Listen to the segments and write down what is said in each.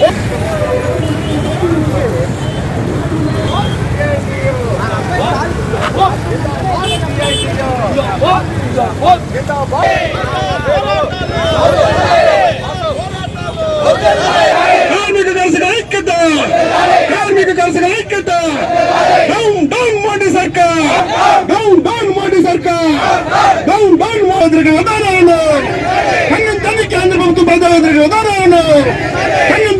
కార్మిక కలిసిన ఐక్యత. కార్మిక కలిసిన ఐక్యత. డౌన్ డౌన్ మోడీ సర్కార్. డౌన్ డౌన్ మోడీ సర్కార్. డౌన్ డౌన్ మోదీ ఉదాహరణ కన్నం తల్లికి ఆంధ్ర ప్రభుత్వం ప్రజల ఉదాహరణ కన్నం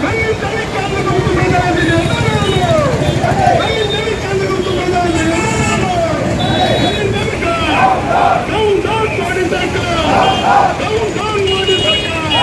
కన్నం తల్లి కేంద్ర ప్రభుత్వం ప్రజా వ్యతిరేక విధానాలను కన్నం తల్లి కేంద్ర ప్రభుత్వం ప్రజా వ్యతిరేక విధానాలను డౌన్ డౌన్ మోడీ సర్కార్ డౌన్ డౌన్ మోడీ సర్కార్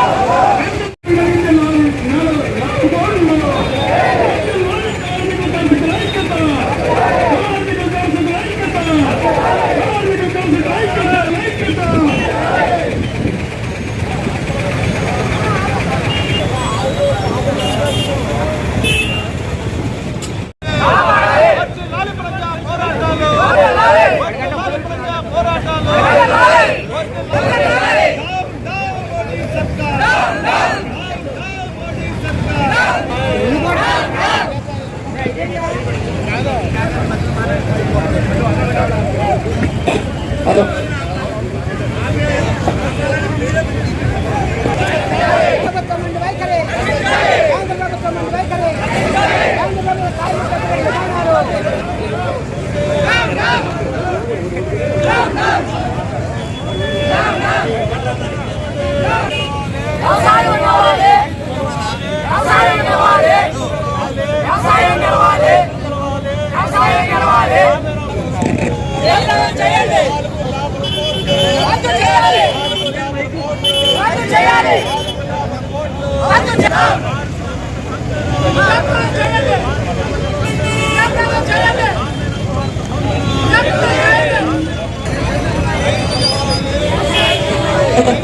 వర్ధిల్లాలి ప్రజా పోరాటాలు వర్ధిల్లాలి ప్రజా పోరాటాలు వర్ధిల్లాలి డౌన్ డౌన్ మోడీ సర్కార్ డౌన్ డౌన్ మోడీ సర్కార్ ప్రభుత్వం నుండి వైఖరి కేంద్ర ప్రభుత్వం నుండి వైఖరి కేంద్ర ప్రభుత్వ కార్మిక వ్యతిరేక విధానాలు వ్యవసాయం కావాలి వ్యవసాయం కావాలి వ్యవసాయం కావాలి వ్యవసాయం కావాలి ఏదైనా చేయండి రద్దు చేయాలి రద్దు చేయాలి రద్దు చేయాలి రద్దు చేయండి రద్దు చేయండి రద్దు చేయండి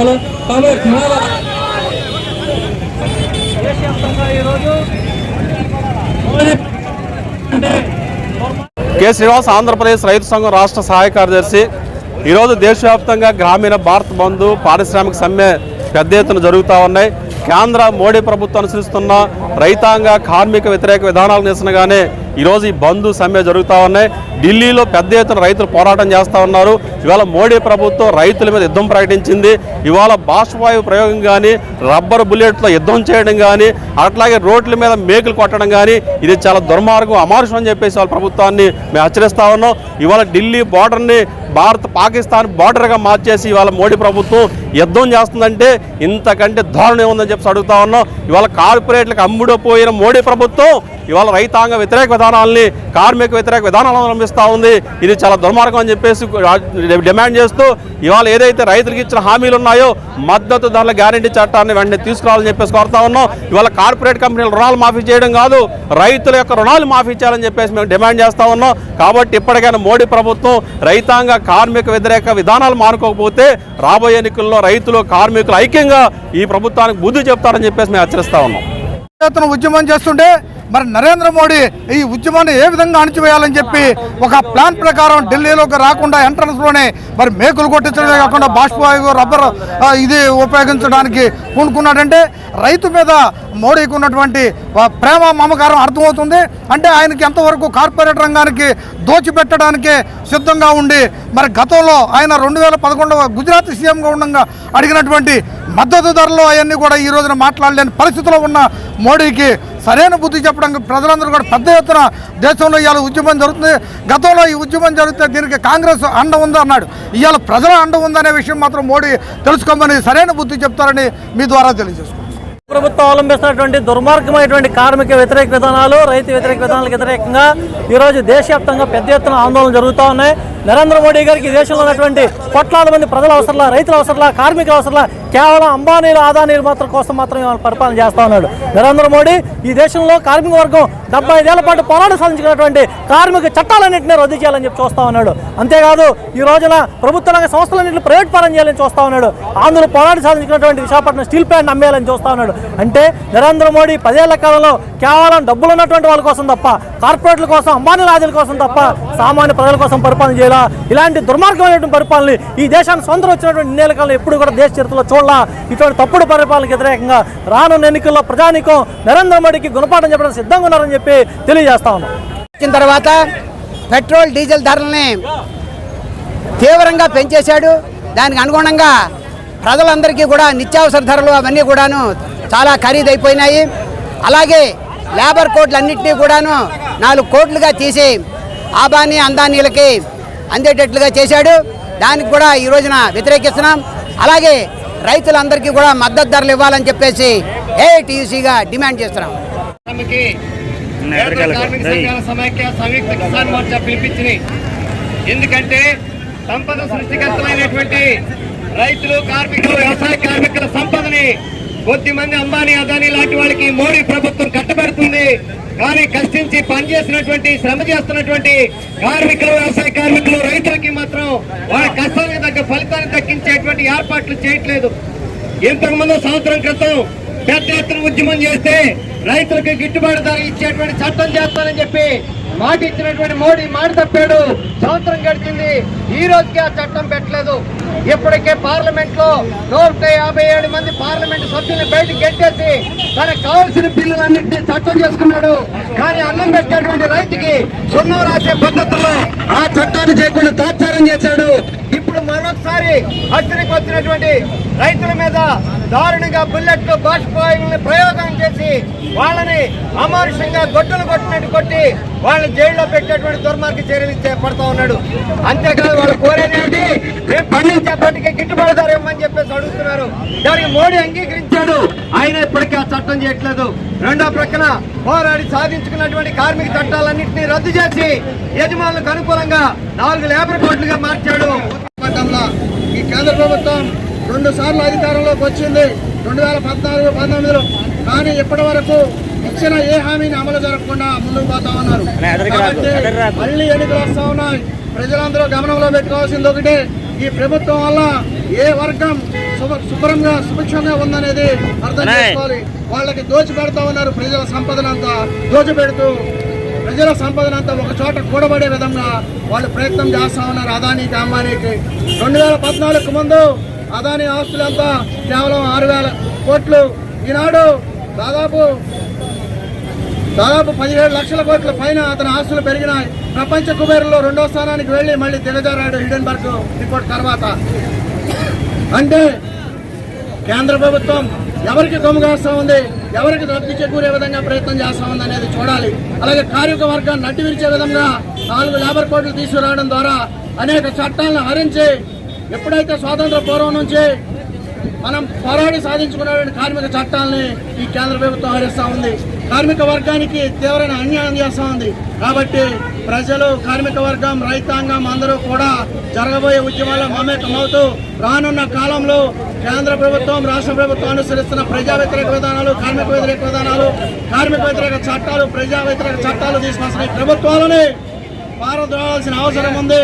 కె. శ్రీనివాస్ ఆంధ్రప్రదేశ్ రైతు సంఘం రాష్ట్ర సహాయ కార్యదర్శి. ఈరోజు దేశవ్యాప్తంగా గ్రామీణ భారత్ బంధు పారిశ్రామిక సమ్మె పెద్ద ఎత్తున జరుగుతూ ఉన్నాయి. కేంద్ర మోడీ ప్రభుత్వం అనుసరిస్తున్న రైతాంగ కార్మిక వ్యతిరేక విధానాలు నిరసనగానే ఈరోజు ఈ బంధు సమ్మె జరుగుతూ ఉన్నాయి. ఢిల్లీలో పెద్ద ఎత్తున రైతులు పోరాటం చేస్తూ ఉన్నారు. ఇవాళ మోడీ ప్రభుత్వం రైతుల మీద యుద్ధం ప్రకటించింది. ఇవాళ బాష్పవాయువు ప్రయోగం కానీ రబ్బర్ బుల్లెట్తో యుద్ధం చేయడం కానీ అట్లాగే రోడ్ల మీద మేకులు కొట్టడం కానీ ఇది చాలా దుర్మార్గం అమానుషం అని చెప్పేసి వాళ్ళ ప్రభుత్వాన్ని మేము హెచ్చరిస్తూ ఉన్నాం. ఇవాళ ఢిల్లీ బార్డర్ని భారత్ పాకిస్తాన్ బార్డర్గా మార్చేసి ఇవాళ మోడీ ప్రభుత్వం యుద్ధం చేస్తుందంటే ఇంతకంటే దారుణం ఉందని చెప్పి అడుగుతా ఉన్నాం. ఇవాళ కార్పొరేట్లకు అమ్ముడుపోయిన మోడీ ప్రభుత్వం ఇవాళ రైతాంగ వ్యతిరేక విధానాలని కార్మిక వ్యతిరేక విధానాలను అవలంబిస్తూ ఉంది. ఇది చాలా దుర్మార్గం అని చెప్పేసి డిమాండ్ చేస్తూ ఇవాళ ఏదైతే రైతులకు ఇచ్చిన హామీలు ఉన్నాయో మద్దతు ధరల గ్యారంటీ చట్టాన్ని వెంటనే తీసుకురావాలని చెప్పేసి కోరుతా ఉన్నాం. ఇవాళ కార్పొరేట్ కంపెనీలు రుణాలు మాఫీ చేయడం కాదు రైతుల యొక్క రుణాలు మాఫీ చేయాలని చెప్పేసి మేము డిమాండ్ చేస్తా ఉన్నాం. కాబట్టి ఇప్పటికైనా మోడీ ప్రభుత్వం రైతాంగ కార్మిక వ్యతిరేక విధానాలు మానుకోకపోతే రాబోయే ఎన్నికల్లో రైతులు కార్మికులు ఐక్యంగా ఈ ప్రభుత్వానికి బుద్ధి చెప్తారని చెప్పేసి మేము హెచ్చరిస్తా ఉన్నాం. ఉద్యమం చేస్తుంటే మరి నరేంద్ర మోడీ ఈ ఉద్యమాన్ని ఏ విధంగా అణచివేయాలని చెప్పి ఒక ప్లాన్ ప్రకారం ఢిల్లీలోకి రాకుండా ఎంట్రన్స్లోనే మరి మేకులు కొట్టించడమే కాకుండా బాష్పవాయువు రబ్బర్ ఇది ఉపయోగించడానికి పూనుకున్నాడంటే రైతు మీద మోడీకి ఉన్నటువంటి ప్రేమ మమకారం అర్థమవుతుంది. అంటే ఆయనకి ఎంతవరకు కార్పొరేట్ రంగానికి దోచిపెట్టడానికి సిద్ధంగా ఉండి మరి గతంలో ఆయన రెండు వేల పదకొండవ గుజరాత్ సీఎంగా ఉండగా అడిగినటువంటి మద్దతు ధరలు అవన్నీ కూడా ఈ రోజున మాట్లాడలేని పరిస్థితిలో ఉన్న మోడీకి సరైన బుద్ధి చెప్పడానికి ప్రజలందరూ కూడా పెద్ద ఎత్తున దేశంలో ఇవాళ ఉద్యమం జరుగుతుంది. గతంలో ఈ ఉద్యమం జరిగితే దీనికి కాంగ్రెస్ అండ ఉంది అన్నాడు. ఇవాళ ప్రజల అండ ఉందనే విషయం మాత్రం మోడీ తెలుసుకోమని సరైన బుద్ధి చెప్తారని మీ ద్వారా తెలియజేసుకుంటున్నాను ప్రభుత్వం అవలంబిస్తున్నటువంటి దుర్మార్గమైనటువంటి కార్మిక వ్యతిరేక విధానాలు రైతు వ్యతిరేక విధానాలకు వ్యతిరేకంగా ఈరోజు దేశవ్యాప్తంగా పెద్ద ఎత్తున ఆందోళన జరుగుతూ ఉన్నాయి. నరేంద్ర మోడీ గారికి ఈ దేశంలో ఉన్నటువంటి కోట్లాది మంది ప్రజల అవసరంలా రైతుల అవసరంలా కార్మికుల అవసరంలా కేవలం అంబానీలు ఆదానీలు మాత్రం కోసం మాత్రమే పరిపాలన చేస్తా ఉన్నాడు. నరేంద్ర మోడీ ఈ దేశంలో కార్మిక వర్గం డెబ్బై ఐదేళ్ళ పాటు పోరాటం సాధించుకున్నటువంటి కార్మిక చట్టాలన్నింటినీ రద్దు చేయాలని చెప్పి చూస్తా ఉన్నాడు. అంతేకాదు ఈ రోజున ప్రభుత్వ రంగ సంస్థలన్నింటినీ ప్రైవేట్ పరం చేయాలని చూస్తా ఉన్నాడు. ఆంధ్ర పోరాటం సాధించుకున్నటువంటి విశాఖపట్నం స్టీల్ ప్లాంట్ అమ్మేయాలని చూస్తా ఉన్నాడు. అంటే నరేంద్ర మోడీ పదేళ్ళ కాలంలో కేవలం డబ్బులు ఉన్నటువంటి వాళ్ళ కోసం తప్ప కార్పొరేట్ల కోసం అంబానీ రాజుల కోసం తప్ప సామాన్య ప్రజల కోసం పరిపాలన చేయాలా ఇలాంటి దుర్మార్గమైనటువంటి పరిపాలన ఈ దేశానికి సొంతం వచ్చినటువంటి ఎన్నేళ్ళ కాలం ఎప్పుడు కూడా దేశ చరిత్రలో చూడాల. ఇటువంటి తప్పుడు పరిపాలనకు వ్యతిరేకంగా రానున్న ఎన్నికల్లో ప్రజానికం నరేంద్ర మోడీకి గుణపాఠం చెప్పడం సిద్ధంగా ఉన్నారని చెప్పి తెలియజేస్తా ఉన్నాం. వచ్చిన తర్వాత పెట్రోల్ డీజిల్ ధరల్ని తీవ్రంగా పెంచేశాడు. దానికి అనుగుణంగా ప్రజలందరికీ కూడా నిత్యావసర ధరలు అవన్నీ కూడాను చాలా ఖరీదైపోయినాయి. అలాగే లేబర్ కోడ్లు అన్నింటినీ కూడాను నాలుగు కోట్లుగా తీసి ఆబానీ అందానీలకి అందేటట్లుగా చేశాడు. దానికి కూడా ఈ రోజున వ్యతిరేకిస్తున్నాం. అలాగే రైతులందరికీ కూడా మద్దతు ధరలు ఇవ్వాలని చెప్పేసి ఏఐటీయూసీగా డిమాండ్ చేస్తున్నాం. సమైక్య సంయుక్త కిసాన్ మోర్చా పిలిపించినాయి ఎందుకంటే సంపద సృష్టికర్తలైనటువంటి రైతులు కార్మికులు వ్యవసాయ కార్మికుల సంపదని కొద్ది మంది అంబానీ అదానీ లాంటి వాళ్ళకి మోడీ ప్రభుత్వం కట్టబెడుతుంది. కానీ కష్టించి పనిచేసినటువంటి శ్రమ చేస్తున్నటువంటి కార్మికులు వ్యవసాయ కార్మికులు రైతులకి మాత్రం వాళ్ళ కష్టానికి తగ్గ ఫలితాన్ని దక్కించేటువంటి ఏర్పాట్లు చేయట్లేదు. ఇంతకుముందు సంవత్సరం క్రితం పెద్ద ఎత్తున ఉద్యమం చేస్తే రైతులకు గిట్టుబాటు ధర ఇచ్చేటువంటి చట్టం చేస్తానని చెప్పి మాట ఇచ్చినటువంటి మోడీ మాట తప్పాడు. సంవత్సరం గడిచింది. ఈ రోజుకి ఆ చట్టం పెట్టలేదు. ఇప్పటికే పార్లమెంట్లో నూట యాభై ఏడు మంది పార్లమెంట్ సభ్యులను బయటకు గెట్టేసి తనకు కావాల్సిన బిల్లులన్నింటినీ చట్టం చేసుకున్నాడు. కానీ అన్నం పెట్టేటువంటి రైతుకి సున్నం రాసే పద్ధతుల్లో ఆ చట్టాన్ని చేయకుండా తాత్సారం చేశాడు. మరొకసారి హత్యకు వచ్చినటువంటి రైతుల మీద దారుణంగా బుల్లెట్ బాష్పాయిల్ని ప్రయోగం చేసి వాళ్ళని అమానుషంగా గొడ్డలు కొట్టినట్టు కొట్టి వాళ్ళని జైల్లో పెట్టేటువంటి దుర్మార్గ చర్యలు చేపడతా ఉన్నాడు. అంతేకాదు వాళ్ళు కోరేది ఏంటి మేము పండించే పంటకి గిట్టుబాటు ధర ఇవ్వమని చెప్పేసి అడుగుతున్నారు. దానికి మోడీ అంగీకరించాడు. ఆయన ఇప్పటికీ ఆ చట్టం చేయట్లేదు. రెండో ప్రక్కన పోరాడి సాధించుకున్నటువంటి కార్మిక చట్టాలన్నింటినీ రద్దు చేసి యజమానులకు అనుకూలంగా నాలుగు లేబర్ కోట్లుగా మార్చాడు. కేంద్ర ప్రభుత్వం రెండు సార్లు అధికారంలోకి వచ్చింది. రెండు వేల పద్నాలుగు పంతొమ్మిదిలో. కానీ ఇప్పటి వరకు ఇచ్చిన ఏ హామీని అమలు జరగకుండా ముందుకు పోతా ఉన్నారు. మళ్ళీ ఎన్నికలు వస్తా ఉన్నాయి. ప్రజలందరూ గమనంలో పెట్టుకోవాల్సింది ఒకటి. ఈ ప్రభుత్వం వల్ల ఏ వర్గం శుభ- శుభ్రంగా సుభిక్షంగా ఉందనేది అర్థం చేసుకోవాలి. వాళ్ళకి దోచి పెడతా ఉన్నారు ప్రజల సంపదనంతా. దోచిపెడుతూ ప్రజల సంపదనంతా ఒక చోట కూడబడే విధంగా వాళ్ళు ప్రయత్నం చేస్తా ఉన్నారు. అదానీకి అంబానీకి రెండు వేల పద్నాలుగు ముందు అదానీ ఆస్తులంతా కేవలం ఆరు వేల కోట్లు. ఈనాడు దాదాపు దాదాపు పదిహేడు లక్షల కోట్ల పైన అతని ఆస్తులు పెరిగినాయి. ప్రపంచ కుబేరులో రెండో స్థానానికి వెళ్ళి మళ్ళీ దిగజారాడు హిడెన్బర్గ్ రిపోర్ట్ తర్వాత. అంటే కేంద్ర ప్రభుత్వం ఎవరికి కొమ్ముగాస్తా ఉంది ఎవరికి లబ్ధి చేకూరే విధంగా ప్రయత్నం చేస్తా ఉంది అనేది చూడాలి. అలాగే కార్మిక వర్గాన్ని నడ్డి విరిచే విధంగా నాలుగు లేబర్ కోడ్లు తీసుకురావడం ద్వారా అనేక చట్టాలను హరించి ఎప్పుడైతే స్వాతంత్ర పూర్వం నుంచి మనం పోరాడి సాధించుకున్నటువంటి కార్మిక చట్టాలని ఈ కేంద్ర ప్రభుత్వం హరిస్తూ ఉంది. కార్మిక వర్గానికి తీవ్రమైన అన్యాయం చేస్తూ ఉంది. కాబట్టి ప్రజలు కార్మిక వర్గం రైతాంగం అందరూ కూడా జరగబోయే ఉద్యమాల్లో మమేకమవుతూ రానున్న కాలంలో కేంద్ర ప్రభుత్వం రాష్ట్ర ప్రభుత్వం అనుసరిస్తున్న ప్రజా వ్యతిరేక విధానాలు కార్మిక వ్యతిరేక విధానాలు కార్మిక వ్యతిరేక చట్టాలు ప్రజా వ్యతిరేక చట్టాలు తీసుకొస్తున్న ప్రభుత్వాలని పారద్రోవాల్సిన అవసరం ఉంది.